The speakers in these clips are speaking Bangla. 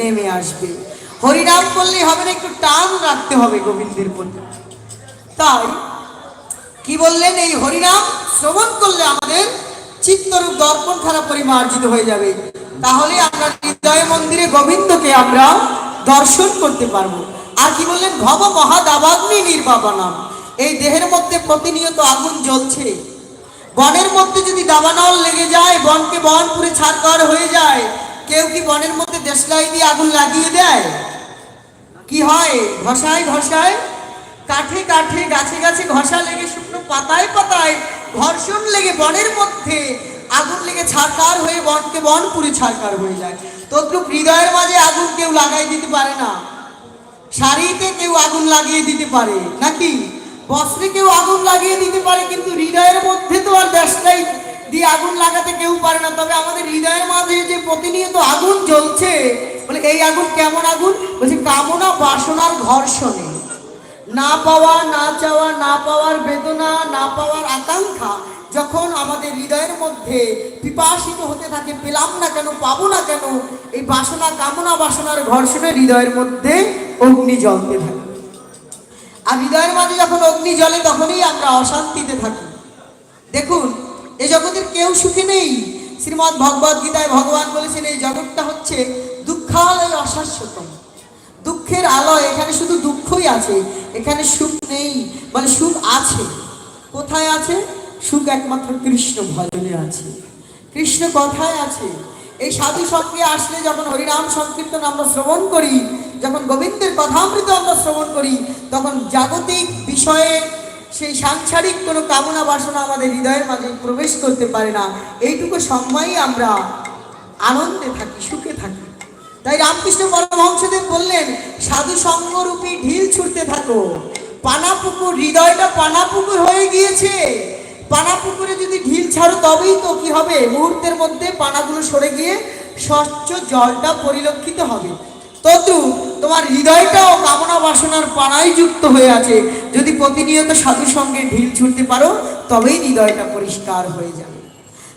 নেমে আসবে। হরিনাম করলেই হবে না, একটু টান রাখতে হবে গোবিন্দের প্রতি। তাই কি বললেন? এই হরিনাম শ্রবণ করলে আমাদের চিত্তরূপ দর্পণ খারাপ পরিমার্জিত হয়ে যাবে। তাহলে আমরা হৃদয় মন্দিরে গোবিন্দকে আমরা দর্শন করতে পারব। আর কি বললেন? ভব মহাদাবাগ্নি নির্বাপনাম। এই দেহের মধ্যে প্রতিনিয়ত আগুন জ্বলছে। বনের মধ্যে যদি দাবানল লেগে যায়, বনকে বন পুরে ছাড়কার হয়ে যায় কেউ কি বনের মধ্যে দেশলাই দিয়ে আগুন লাগিয়ে দেয়? কি হয়? ঘষায় ঘষায়? কাঠে কাঠে, গাছে গাছে ঘষা লেগে শুকনো পাতায় পাতায় ঘর্ষণ লেগে বনের মধ্যে আগুন লেগে ছাড়কার হয়ে বনকে বন পুরে ছাড়কার হয়ে যায়। তদ্রুপ হৃদয়ের মাঝে আগুন কেউ লাগাই দিতে পারে না। শাড়িতে কেউ আগুন লাগিয়ে দিতে পারে, নাকি? বস্ত্রে কেউ আগুন লাগিয়ে দিতে পারে, কিন্তু হৃদয়ের মধ্যে তো আর দেশটাই প্রতিনিয়ত আগুন জ্বলছে। বলে, এই আগুন কেমন আগুন? বলছে, কামনা, বাসনার ঘর্ষণে না পাওয়া, না চাওয়া, না পাওয়ার বেদনা, না পাওয়ার আকাঙ্ক্ষা, যখন আমাদের হৃদয়ের মধ্যে পিপাসিত হতে থাকে, পেলাম না কেন, পাবো না কেন, এই বাসনা, কামনা, বাসনার ঘর্ষণে হৃদয়ের মধ্যে অগ্নি জ্বলতে থাকে। আর হৃদয়ের মাঝে যখন অগ্নি জ্বলে, তখনই আমরা অশান্তিতে থাকি। দেখুন এই জগতের কেউ সুখী নেই। শ্রীমৎ ভগবদ গীতায় ভগবান বলেছেন, এই জগৎটা হচ্ছে দুঃখালয় অশাশ্বতম দুঃখের আলয়, এখানে শুধু দুঃখই আছে, এখানে সুখ নেই মানে সুখ আছে। কোথায় আছে? সুখ একমাত্র কৃষ্ণ ভজনে আছে। কৃষ্ণ কথায় আছে। এই সাধু সঙ্গে আসলে যখন হরিনাম সংকীর্তন আমরা শ্রবণ করি, যখন গোবিন্দের কথামৃত আমরা শ্রবণ করি, তখন জাগতিক বিষয়ে সেই সাংসারিক কোনো কামনা বাসনা আমাদের হৃদয়ের মাঝে প্রবেশ করতে পারে না। এইটুকু সময়ই আমরা আনন্দে থাকি, সুখে থাকি। তাই রামকৃষ্ণ পরমহংসদেব বললেন, সাধু সঙ্গরূপী ঢিল ছুটতে থাকো। পানাপুকুর, হৃদয়টা পানাপুকুর হয়ে গিয়েছে। পানাপুকুরে যদি ঢিল ছাড়ো তবেই তো কি হবে? মুহূর্তের মধ্যে পানাগুলো সরে গিয়ে স্বচ্ছ জলটা পরিলক্ষিত হবে। তদ্রু তোমার হৃদয়টাও কামনা বাসনার পানায় যুক্ত হয়ে আছে। যদি প্রতিনিয়ত সাধুর সঙ্গে ঢিল ছুটতে পারো, তবেই হৃদয়টা পরিষ্কার হয়ে যাবে।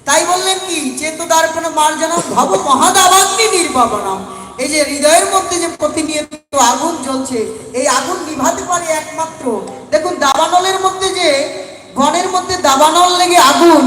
তাই বললেন কি, চেতদার কোনো মার্জনা ভব, মহাদাবাগ্নি নির্বাপনম এই যে হৃদয়ের মধ্যে যে প্রতিনিয়ত আগুন জ্বলছে, এই আগুন নিভাতে পারে একমাত্র। দেখুন, দাবানলের মধ্যে যে বনের মধ্যে দাবানল লেগে আগুন